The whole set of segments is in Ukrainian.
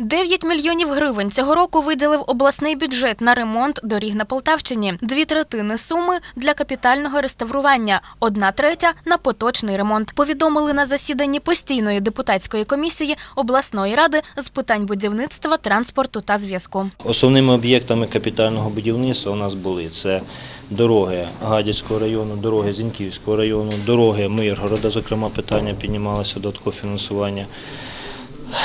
9 мільйонів гривень цього року виділив обласний бюджет на ремонт доріг на Полтавщині. Дві третини суми для капітального реставрування, одна третя на поточний ремонт. Повідомили на засіданні постійної депутатської комісії обласної ради з питань будівництва, транспорту та зв'язку. Основними об'єктами капітального будівництва у нас були це дороги Гадяцького району, дороги Зіньківського району, дороги Миргорода, зокрема, питання піднімалося додаткове фінансування.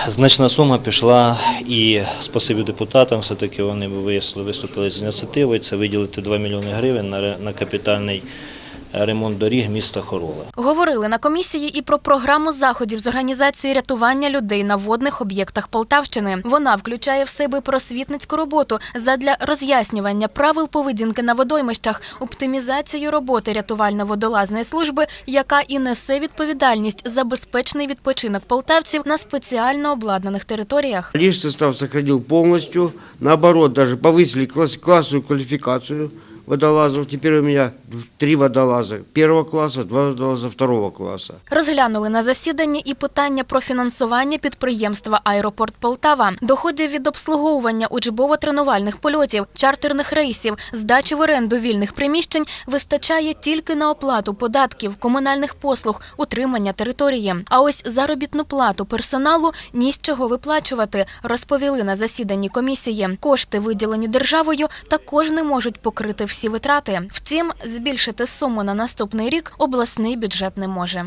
Значна сума пішла і спасибі депутатам, все-таки вони виступили з ініціативою, це виділити 2 мільйони гривень на капітальний ремонт доріг міста Хорола. Говорили на комісії і про програму заходів з організації рятування людей на водних об'єктах Полтавщини. Вона включає в себе просвітницьку роботу задля роз'яснювання правил поведінки на водоймищах, оптимізацію роботи рятувально-водолазної служби, яка і несе відповідальність за безпечний відпочинок полтавців на спеціально обладнаних територіях. Лишь состав сохранил полностью. Наоборот, даже повысили класс, классную квалификацию водолазов. Теперь у меня три водолаза первого класса, два водолаза второго класса. Розглянули на засіданні і питання про фінансування підприємства Аеропорт Полтава, доходів від обслуговування учбово-тренувальних польотів, чартерних рейсів, здачі в оренду вільних приміщень вистачає тільки на оплату податків, комунальних послуг, утримання території. А ось заробітну плату персоналу ні з чого виплачувати, розповіли на засіданні комісії. Кошти, виділені державою, також не можуть покрити всі витрати. Втім, збільшити суму на наступний рік обласний бюджет не може.